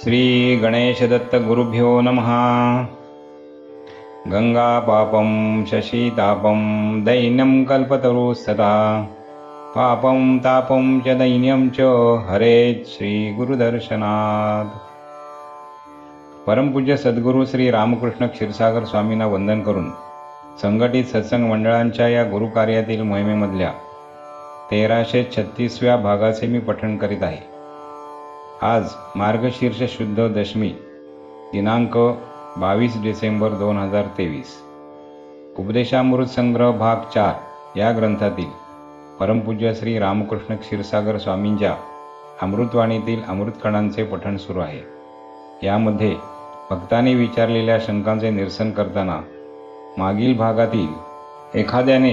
श्रीगणेशदत्तगुरुभ्यो नमः। गङ्गापापं शशीतापं दैन्यं कल्पतरुस्तथा पापं तापं च दैन्यं च हरेत् श्रीगुरुदर्शनात्। परमपूज्य सद्गुरू श्री रामकृष्ण क्षीरसागर स्वामींना वंदन करून संघटित सत्संग मंडळांच्या या गुरुकार्यातील मोहिमेमधल्या तेराशे छत्तीसव्या भागाचे मी पठण करीत आहे. आज मार्गशीर्ष शुद्ध दशमी दिनांक बावीस डिसेंबर दोन हजार तेवीस. उपदेशामृत संग्रह भाग चार या ग्रंथातील परमपूज्य श्री रामकृष्ण क्षीरसागर स्वामींच्या अमृतवाणीतील अमृतकणांचे पठण सुरू आहे. यामध्ये भक्ताने विचारलेल्या शंकांचे निरसन करताना मागील भागातील एखाद्याने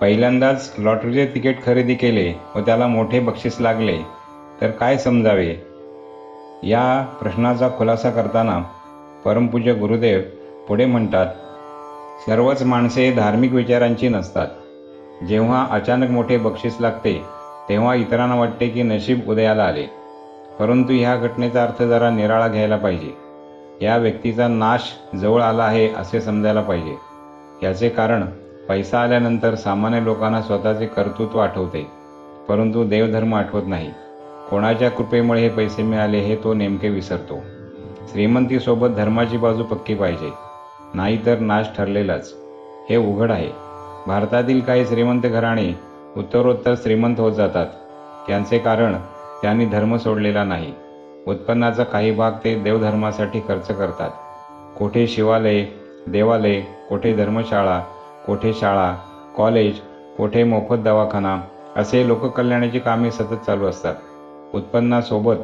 पहिल्यांदाच लॉटरीचे तिकीट खरेदी केले व त्याला मोठे बक्षीस लागले तर काय समजावे? या प्रश्नाचा खुलासा करताना परमपूज्य गुरुदेव पुढे म्हणतात सर्वच माणसे धार्मिक विचारांची नसतात. जेव्हा अचानक मोठे बक्षीस लागते तेव्हा इतरांना वाटते की नशीब उदयाला आले. परंतु ह्या घटनेचा अर्थ जरा निराळा घ्यायला पाहिजे. या व्यक्तीचा नाश जवळ आला आहे असे समजायला पाहिजे. याचे कारण पैसा आल्यानंतर सामान्य लोकांना स्वतःचे कर्तृत्व आठवते. परंतु देवधर्म आठवत नाही. कोणाच्या कृपेमुळे हे पैसे मिळाले हे तो नेमके विसरतो. श्रीमंतीसोबत धर्माची बाजू पक्की पाहिजे. नाहीतर नाश ठरलेलाच. हे उघड आहे. भारतातील काही श्रीमंत घराणे उत्तरोत्तर श्रीमंत होत जातात. त्यांचे कारण त्यांनी धर्म सोडलेला नाही. उत्पन्नाचा काही भाग ते देवधर्मासाठी खर्च करतात. कोठे शिवालय देवालय कोठे धर्मशाळा कोठे शाळा कॉलेज कोठे मोफत दवाखाना असे लोककल्याणाची कामे सतत चालू असतात. उत्पन्नासोबत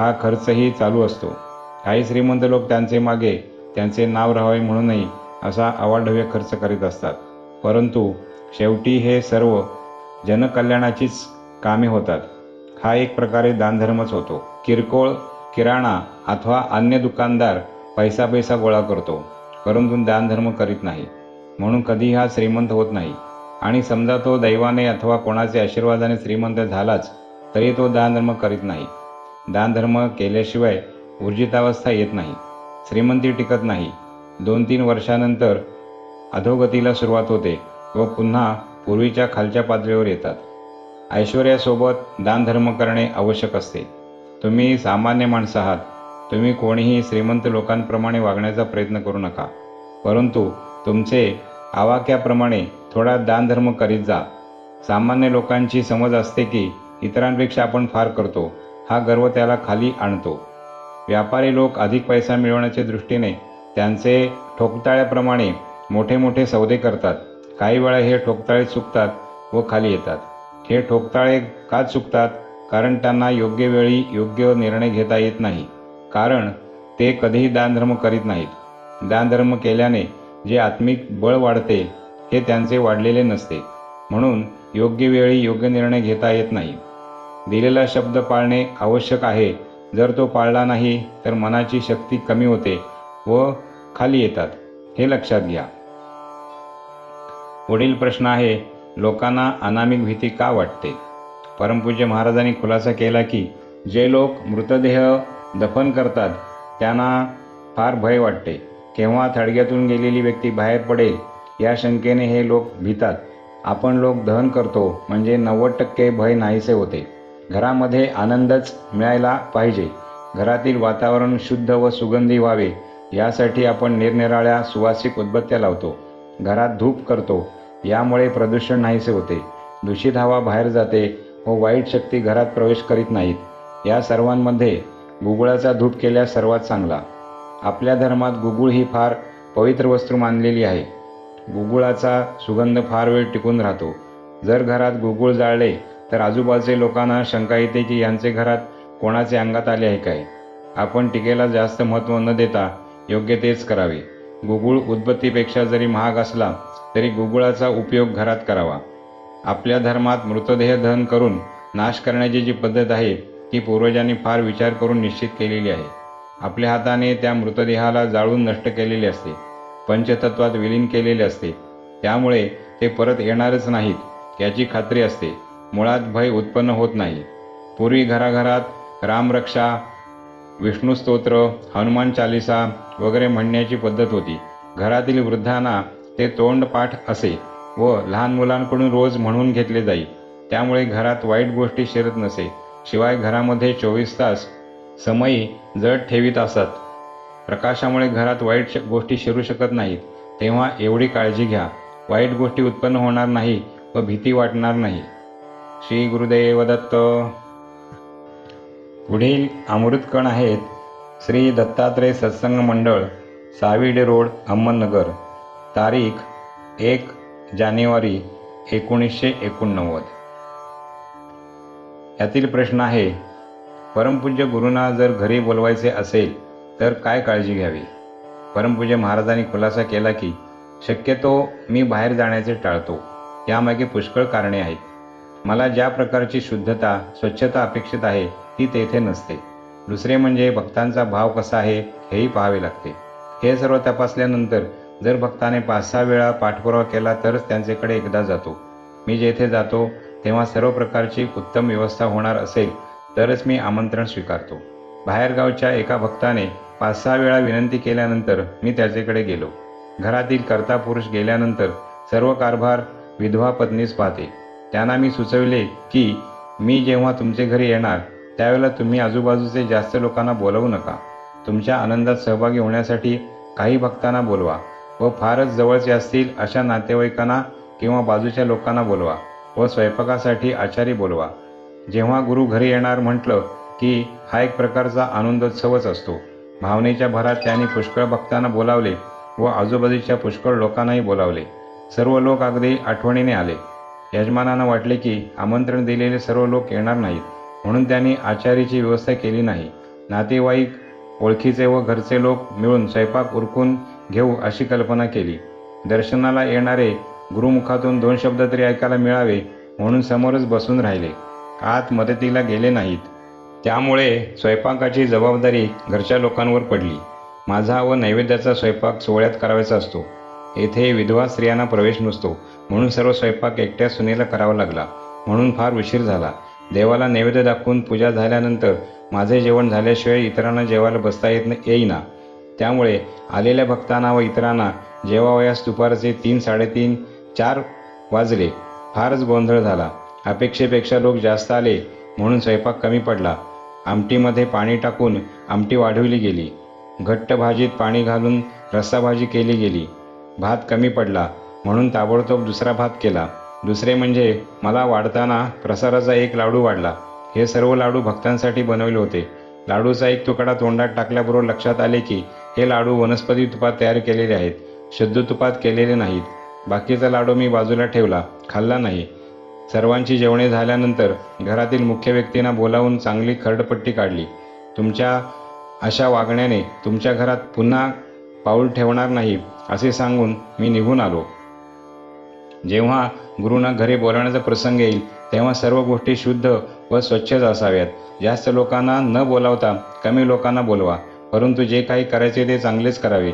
हा खर्चही चालू असतो. काही श्रीमंत लोक त्यांचे मागे त्यांचे नाव राहावे म्हणूनही असा अवाढव्य खर्च करीत असतात. परंतु शेवटी हे सर्व जनकल्याणाचीच कामे होतात. हा एक प्रकारे दानधर्मच होतो. किरकोळ किराणा अथवा अन्य दुकानदार पैसा पैसा गोळा करतो. परंतु दानधर्म करीत नाही. म्हणून कधी हा श्रीमंत होत नाही. आणि समजा तो दैवाने अथवा कोणाचे आशीर्वादाने श्रीमंत झालाच तरी तो दानधर्म करीत नाही. दानधर्म केल्याशिवाय ऊर्जितावस्था येत नाही. श्रीमंती टिकत नाही. दोन तीन वर्षानंतर अधोगतीला सुरुवात होते व पुन्हा पूर्वीच्या खालच्या पातळीवर येतात. ऐश्वर्यासोबत दानधर्म करणे आवश्यक असते. तुम्ही सामान्य माणसं आहात. तुम्ही कोणीही श्रीमंत लोकांप्रमाणे वागण्याचा प्रयत्न करू नका. परंतु तुमचे आवाक्याप्रमाणे थोडा दानधर्म करीत जा. सामान्य लोकांची समज असते की इतरांपेक्षा आपण फार करतो. हा गर्व त्याला खाली आणतो. व्यापारी लोक अधिक पैसा मिळवण्याच्या दृष्टीने त्यांचे ठोकताळ्याप्रमाणे मोठे मोठे सौदे करतात. काही वेळा हे ठोकताळे चुकतात व खाली येतात. हे ठोकताळे का चुकतात कारण त्यांना योग्य वेळी योग्य निर्णय घेता येत नाही. कारण ते कधीही दानधर्म करीत नाहीत. दानधर्म केल्याने जे आत्मिक बळ वाढते हे त्यांचे वाढलेले नसते. म्हणून योग्य वेळी योग्य निर्णय घेता येत नाही. दिलेला शब्द पाळणे आवश्यक आहे. जर तो पाळला नाही तर मनाची शक्ती कमी होते व खाली येतात. हे लक्षात घ्या. पुढील प्रश्न आहे लोकांना अनामिक भीती का वाटते? परमपूज्य महाराजांनी खुलासा केला की जे लोक मृतदेह दफन करतात त्यांना फार भय वाटते. केव्हा थडग्यातून गेलेली व्यक्ती बाहेर पडेल या शंकेने हे लोक भितात. आपण लोक दहन करतो म्हणजे नव्वद टक्के भय नाहीसे होते. घरामध्ये आनंदच मिळायला पाहिजे. घरातील वातावरण शुद्ध व सुगंधी व्हावे यासाठी आपण निरनिराळ्या सुवासिक उदबत्त्या लावतो. घरात धूप करतो यामुळे प्रदूषण नाहीसे होते. दूषित हवा बाहेर जाते व वाईट शक्ती घरात प्रवेश करीत नाहीत. या सर्वांमध्ये गुगुळाचा धूप केल्यास सर्वात चांगला. आपल्या धर्मात गुगुळ ही फार पवित्र वस्तू मानलेली आहे. गुगुळाचा सुगंध फार वेळ टिकून राहतो. जर घरात गुगुळ जाळले तर आजूबाजूच्या लोकांना शंका येते की यांचे घरात कोणाचे अंगात आले आहे काय? आपण टीकेला जास्त महत्त्व न देता योग्य तेच करावे. गुगुळ उद्बत्तीपेक्षा जरी महाग असला तरी गुगुळाचा उपयोग घरात करावा. आपल्या धर्मात मृतदेह दहन करून नाश करण्याची जी पद्धत आहे ती पूर्वजांनी फार विचार करून निश्चित केलेली आहे. आपल्या हाताने त्या मृतदेहाला जाळून नष्ट केलेले असते पंचतत्वात विलीन केलेले असते. त्यामुळे ते परत येणारच नाहीत याची खात्री असते. मुळात भय उत्पन्न होत नाही. पूर्वी घराघरात रामरक्षा विष्णू स्तोत्र हनुमान चालिसा वगैरे म्हणण्याची पद्धत होती. घरातील वृद्धांना ते तोंडपाठ असे व लहान मुलांकडून रोज म्हणून घेतले जाई. त्यामुळे घरात वाईट गोष्टी शिरत नसे. शिवाय घरामध्ये चोवीस तास समयी जड ठेवीत असत. प्रकाशामुळे घरात वाईट श- गोष्टी शिरू शकत नाहीत. तेव्हा एवढी काळजी घ्या. वाईट गोष्टी उत्पन्न होणार नाही व भीती वाटणार नाही. श्री गुरुदेव दत्त पुढील अमृतकण आहेत श्री दत्तात्रय सत्संग मंडळ साविडे रोड अहमदनगर. तारीख एक जानेवारी एकोणीसशे एकोणनव्वद. यातील प्रश्न आहे परमपूज्य गुरुंना जर घरी बोलवायचे असेल तर काय काळजी घ्यावी? परमपूज्य महाराजांनी खुलासा केला की शक्यतो मी बाहेर जाण्याचे टाळतो. यामागे पुष्कळ कारणे आहेत. मला ज्या प्रकारची शुद्धता स्वच्छता अपेक्षित आहे ती तेथे नसते. दुसरे म्हणजे भक्तांचा भाव कसा आहे हेही पाहावे लागते. हे सर्व तपासल्यानंतर जर भक्ताने पाच सहा वेळा पाठपुरावा केला तरच त्यांच्याकडे एकदा जातो. मी जेथे जातो तेव्हा सर्व प्रकारची उत्तम व्यवस्था होणार असेल तरच मी आमंत्रण स्वीकारतो. बाहेरगावच्या एका भक्ताने पाच सहा वेळा विनंती केल्यानंतर मी त्याच्याकडे गेलो. घरातील कर्ता पुरुष गेल्यानंतर सर्व कारभार विधवा पत्नीच पाहते. त्यांना मी सुचविले की मी जेव्हा तुमचे घरी येणार त्यावेळेला तुम्ही आजूबाजूचे जास्त लोकांना बोलवू नका. तुमच्या आनंदात सहभागी होण्यासाठी काही भक्तांना बोलवा व फारच जवळचे असतील अशा नातेवाईकांना किंवा बाजूच्या लोकांना बोलवा व स्वयंपाकासाठी आचारी बोलवा. जेव्हा गुरु घरी येणार म्हटलं की हा एक प्रकारचा आनंदोत्सवच असतो. भावनेच्या भरात त्यांनी पुष्कळ भक्तांना बोलावले व आजूबाजूच्या पुष्कळ लोकांनाही बोलावले. सर्व लोक अगदी आठवणीने आले. यजमानांना वाटले की आमंत्रण दिलेले सर्व लोक येणार नाहीत. म्हणून त्यांनी आचारीची व्यवस्था केली नाही. नातेवाईक ओळखीचे व घरचे लोक मिळून स्वयंपाक उरकून घेऊ अशी कल्पना केली. दर्शनाला येणारे गुरुमुखातून दोन शब्द तरी ऐकायला मिळावे म्हणून समोरच बसून राहिले. आत मदतीला गेले नाहीत. त्यामुळे स्वयंपाकाची जबाबदारी घरच्या लोकांवर पडली. माझा व नैवेद्याचा स्वयंपाक सोहळ्यात करावायचा असतो. येथे विधवा स्त्रियांना प्रवेश नसतो. म्हणून सर्व स्वयंपाक एकट्या सुनेला करावा लागला. म्हणून फार उशीर झाला. देवाला नैवेद्य दाखवून पूजा झाल्यानंतर माझे जेवण झाल्याशिवाय इतरांना जेवायला बसता येत येईना. त्यामुळे आलेल्या भक्तांना व इतरांना जेवावयास दुपारचे तीन साडेतीन चार वाजले. फारच गोंधळ झाला. अपेक्षेपेक्षा लोक जास्त आले म्हणून स्वयंपाक कमी पडला. आमटीमध्ये पाणी टाकून आमटी वाढवली गेली. घट्ट भाजीत पाणी घालून रस्साभाजी केली गेली. भात कमी पडला म्हणून ताबडतोब दुसरा भात केला. दुसरे म्हणजे मला वाढताना प्रसाराचा एक लाडू वाढला. हे सर्व लाडू भक्तांसाठी बनवले होते. लाडूचा एक तुकडा तोंडात टाकल्याबरोबर लक्षात आले की हे लाडू वनस्पती तुपात तयार केलेले आहेत. शुद्ध तुपात केलेले नाहीत. बाकीचा लाडू मी बाजूला ठेवला खाल्ला नाही. सर्वांची जेवणे झाल्यानंतर घरातील मुख्य व्यक्तींना बोलावून चांगली खरडपट्टी काढली. तुमच्या अशा वागण्याने तुमच्या घरात पुन्हा पाऊल ठेवणार नाही. असे सांगून मी निघून आलो. जेव्हा गुरुंना घरी बोलावण्याचा प्रसंग येईल तेव्हा सर्व गोष्टी शुद्ध व स्वच्छच असाव्यात. जास्त लोकांना न बोलावता कमी लोकांना बोलवा परंतु जे काही करायचे ते चांगलेच करावे.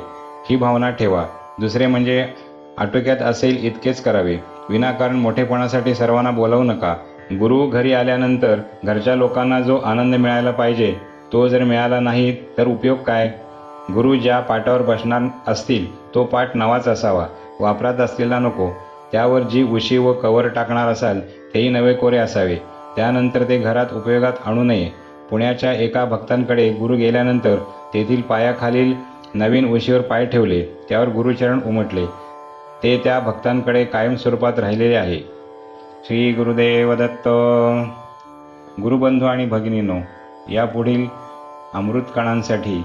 ही भावना ठेवा. दुसरे म्हणजे आटोक्यात असेल इतकेच करावे. विनाकारण मोठेपणासाठी सर्वांना बोलावू नका. गुरु घरी आल्यानंतर घरच्या लोकांना जो आनंद मिळायला पाहिजे तो जर मिळाला नाही तर उपयोग काय? गुरु ज्या पाटावर बसणार असतील तो पाठ नवाच असावा. वापरात असलेला नको. त्यावर जी उशी व कवर टाकणार असाल तेही नवे कोरे असावे. त्यानंतर ते घरात उपयोगात आणू नये. पुण्याच्या एका भक्तांकडे गुरु गेल्यानंतर तेथील पायाखालील नवीन उशीवर पाय ठेवले. त्यावर गुरुचरण उमटले. ते त्या भक्तांकडे कायम स्वरूपात राहिलेले आहे. श्री गुरुदेव दत्त. गुरुबंधू आणि भगिनीनो यापुढील अमृतकणांसाठी